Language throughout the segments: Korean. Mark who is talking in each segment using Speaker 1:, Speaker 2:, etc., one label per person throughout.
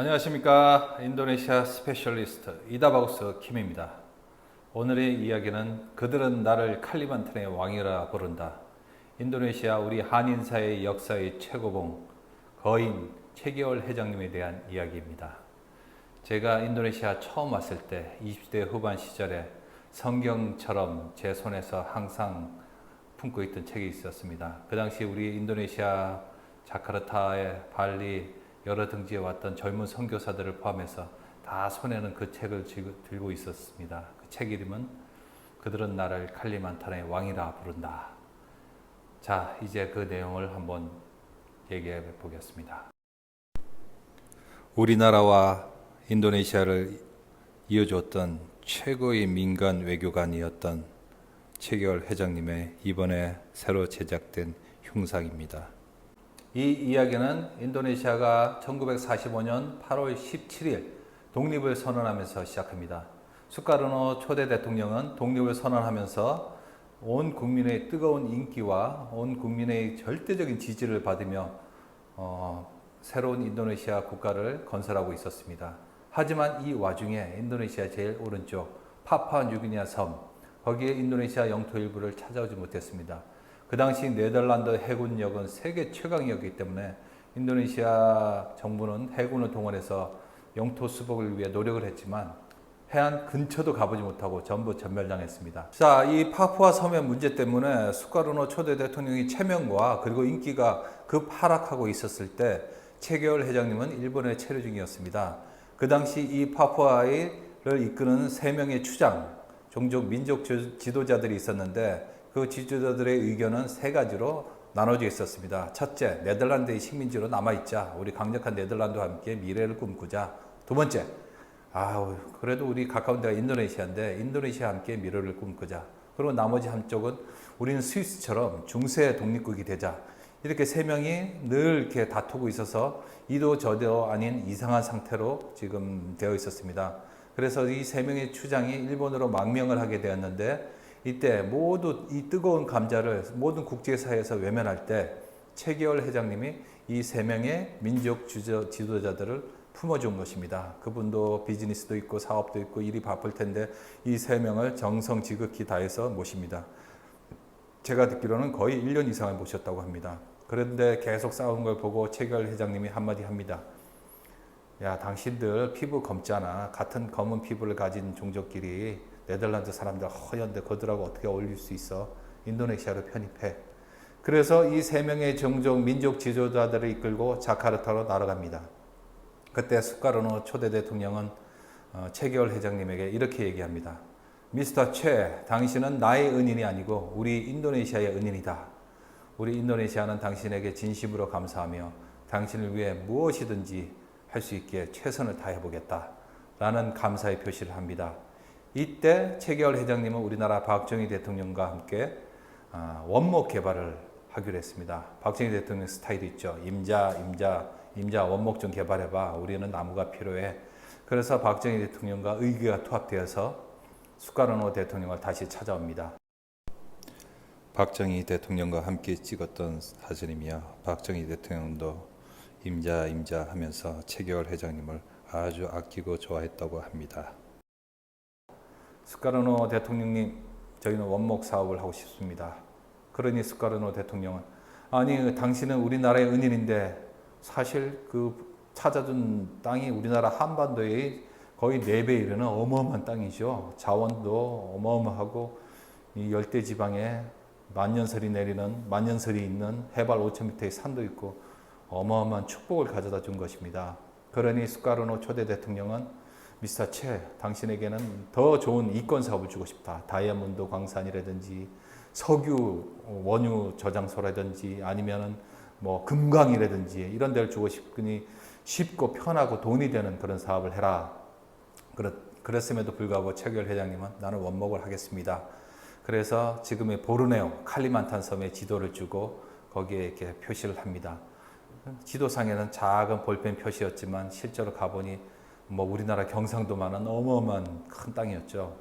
Speaker 1: 안녕하십니까 인도네시아 스페셜리스트 이다바우스 킴입니다. 오늘의 이야기는 그들은 나를 칼리만탄의 왕이라 부른다. 인도네시아 우리 한인사의 역사의 최고봉 거인 최기월 회장님에 대한 이야기입니다. 제가 인도네시아 처음 왔을 때 20대 후반 시절에 성경처럼 제 손에서 항상 품고 있던 책이 있었습니다. 그 당시 우리 인도네시아 자카르타에 발리 여러 등지에 왔던 젊은 선교사들을 포함해서 다 손에는 그 책을 들고 있었습니다. 그 책 이름은 그들은 나를 칼리만탄의 왕이라 부른다. 자, 이제 그 내용을 한번 얘기해 보겠습니다. 우리나라와 인도네시아를 이어줬던 최고의 민간 외교관이었던 최결 회장님의 이번에 새로 제작된 흉상입니다. 이 이야기는 인도네시아가 1945년 8월 17일 독립을 선언하면서 시작합니다. 수카르노 초대 대통령은 독립을 선언하면서 온 국민의 뜨거운 인기와 온 국민의 절대적인 지지를 받으며 어, 새로운 인도네시아 국가를 건설하고 있었습니다. 하지만 이 와중에 인도네시아 제일 오른쪽 파푸아 뉴기니아 섬 거기에 인도네시아 영토 일부를 찾아오지 못했습니다. 그 당시 네덜란드 해군력은 세계 최강이었기 때문에 인도네시아 정부는 해군을 동원해서 영토 수복을 위해 노력을 했지만 해안 근처도 가보지 못하고 전부 전멸당했습니다. 자, 이 파푸아 섬의 문제 때문에 수카르노 초대 대통령이 체면과 그리고 인기가 급 하락하고 있었을 때 최계월 회장님은 일본에 체류 중이었습니다. 그 당시 이 파푸아를 이끄는 세 명의 추장, 종족 민족 지- 지도자들이 있었는데 그 지도자들의 의견은 세 가지로 나눠져 있었습니다. 첫째, 네덜란드의 식민지로 남아있자. 우리 강력한 네덜란드와 함께 미래를 꿈꾸자. 두 번째, 아, 그래도 우리 가까운 데가 인도네시아인데 인도네시아와 함께 미래를 꿈꾸자. 그리고 나머지 한쪽은 우리는 스위스처럼 중세 독립국이 되자. 이렇게 세 명이 늘 이렇게 다투고 있어서 이도 저도 아닌 이상한 상태로 지금 되어 있었습니다. 그래서 이 세 명의 추장이 일본으로 망명을 하게 되었는데 이때 모두 이 뜨거운 감자를 모든 국제사회에서 외면할 때 최기월 회장님이 이 세 명의 민족 지도자들을 품어준 것입니다. 그분도 비즈니스도 있고 사업도 있고 일이 바쁠 텐데 이 세 명을 정성 지극히 다해서 모십니다. 제가 듣기로는 거의 1년 이상을 모셨다고 합니다. 그런데 계속 싸운 걸 보고 최결 회장님이 한마디 합니다. 야, 당신들 피부 검잖아. 같은 검은 피부를 가진 종족끼리 네덜란드 사람들 허연데 그들하고 어떻게 어울릴 수 있어? 인도네시아로 편입해. 그래서 이 세 명의 종족 민족 지도자들을 이끌고 자카르타로 날아갑니다. 그때 수카르노 초대 대통령은 어, 최계월 회장님에게 이렇게 얘기합니다. 미스터 최, 당신은 나의 은인이 아니고 우리 인도네시아의 은인이다. 우리 인도네시아는 당신에게 진심으로 감사하며 당신을 위해 무엇이든지 할 수 있게 최선을 다해보겠다. 라는 감사의 표시를 합니다. 이때 최계월 회장님은 우리나라 박정희 대통령과 함께 아, 원목 개발을 하기로 했습니다. 박정희 대통령 스타일이 있죠. 임자, 임자, 임자 원목 좀 개발해봐. 우리는 나무가 필요해. 그래서 박정희 대통령과 의기가 투합되어서 수카르노 대통령을 다시 찾아옵니다. 박정희 대통령과 함께 찍었던 사진이며 박정희 대통령도 임자 임자 하면서 최계월 회장님을 아주 아끼고 좋아했다고 합니다. 스카르노 대통령님, 저희는 원목 사업을 하고 싶습니다. 그러니 스카르노 대통령은 아니 당신은 우리나라의 은인인데 사실 그 찾아준 땅이 우리나라 한반도의 거의 네배 이르는 어마어마한 땅이죠. 자원도 어마어마하고 이 열대 지방에 만년설이 내리는 만년설이 있는 해발 5,000m의 산도 있고 어마어마한 축복을 가져다 준 것입니다. 그러니 스카르노 초대 대통령은 미스터 채, 당신에게는 더 좋은 이권 사업을 주고 싶다. 다이아몬드 광산이라든지 석유 원유 저장소라든지 아니면은 뭐 금강이라든지 이런 데를 주고 싶으니 쉽고 편하고 돈이 되는 그런 사업을 해라. 그렇, 그랬음에도 불구하고 최결 회장님은 나는 원목을 하겠습니다. 그래서 지금의 보르네오 칼리만탄 섬의 지도를 주고 거기에 이렇게 표시를 합니다. 지도상에는 작은 볼펜 표시였지만 실제로 가보니 뭐 우리나라 경상도만한 어마어마한 큰 땅이었죠.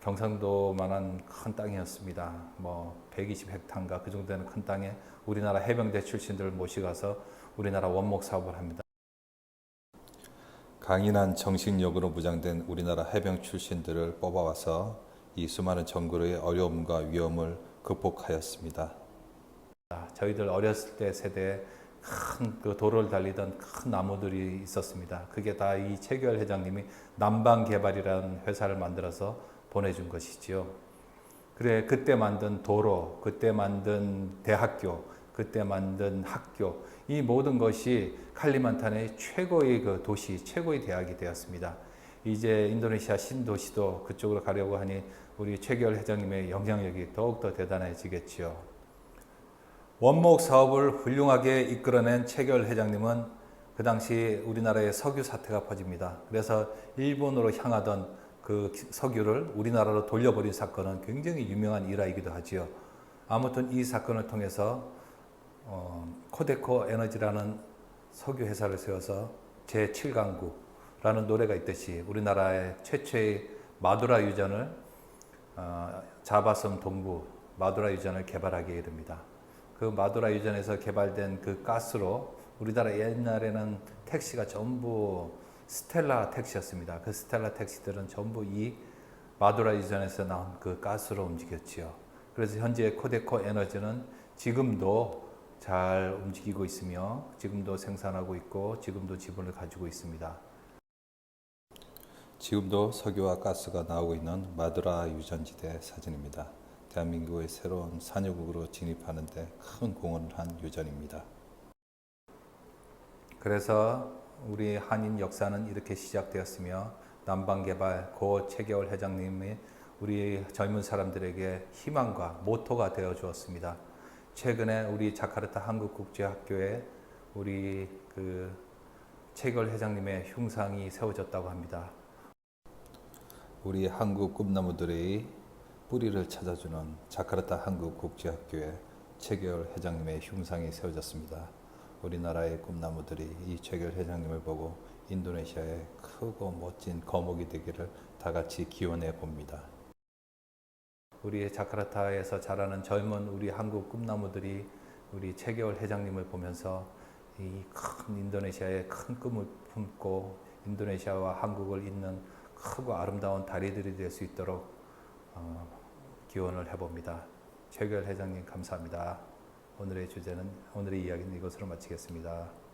Speaker 1: 경상도만한 큰 땅이었습니다. 뭐 120헥타인가 그 정도 되는 큰 땅에 우리나라 해병대 출신들을 모시가서 우리나라 원목 사업을 합니다. 강인한 정신력으로 무장된 우리나라 해병 출신들을 뽑아와서 이 수많은 정글의 어려움과 위험을 극복하였습니다. 저희들 어렸을 때 세대에 큰 그 도로를 달리던 큰 나무들이 있었습니다. 그게 다 이 최결 회장님이 남방 개발이라는 회사를 만들어서 보내준 것이지요. 그래 그때 만든 도로, 그때 만든 대학교, 그때 만든 학교 이 모든 것이 칼리만탄의 최고의 그 도시, 최고의 대학이 되었습니다. 이제 인도네시아 신도시도 그쪽으로 가려고 하니 우리 최결 회장님의 영향력이 더욱더 대단해지겠지요. 원목 사업을 훌륭하게 이끌어낸 최결 회장님은 그 당시 우리나라에 석유 사태가 퍼집니다. 그래서 일본으로 향하던 그 석유를 우리나라로 돌려버린 사건은 굉장히 유명한 일화이기도 하지요. 아무튼 이 사건을 통해서 어, 코데코 에너지라는 석유 회사를 세워서 제 7강국라는 노래가 있듯이 우리나라의 최초의 마두라 유전을 어, 자바섬 동부 마두라 유전을 개발하게 이릅니다. 그 마두라 유전에서 개발된 그 가스로 우리나라 옛날에는 택시가 전부 스텔라 택시였습니다. 그 스텔라 택시들은 전부 이 마두라 유전에서 나온 그 가스로 움직였지요. 그래서 현재 코데코 에너지는 지금도 잘 움직이고 있으며 지금도 생산하고 있고 지금도 지분을 가지고 있습니다. 지금도 석유와 가스가 나오고 있는 마두라 유전지대 사진입니다. 대한민국의 새로운 산유국으로 진입하는데 큰 공헌을 한 유전입니다. 그래서 우리 한인 역사는 이렇게 시작되었으며 남방개발 고 최계월 회장님이 우리 젊은 사람들에게 희망과 모토가 되어 주었습니다. 최근에 우리 자카르타 한국국제학교에 우리 그 최결 회장님의 흉상이 세워졌다고 합니다. 우리 한국 꿈나무들의 뿌리를 찾아주는 자카르타 한국국제학교에 최결 회장님의 흉상이 세워졌습니다. 우리나라의 꿈나무들이 이 최결 회장님을 보고 인도네시아의 크고 멋진 거목이 되기를 다 같이 기원해 봅니다. 우리 자카르타에서 자라는 젊은 우리 한국 꿈나무들이 우리 최계월 회장님을 보면서 이 큰 인도네시아의 큰 꿈을 품고 인도네시아와 한국을 잇는 크고 아름다운 다리들이 될 수 있도록 어, 기원을 해봅니다. 최계월 회장님 감사합니다. 오늘의 주제는 오늘의 이야기는 이것으로 마치겠습니다.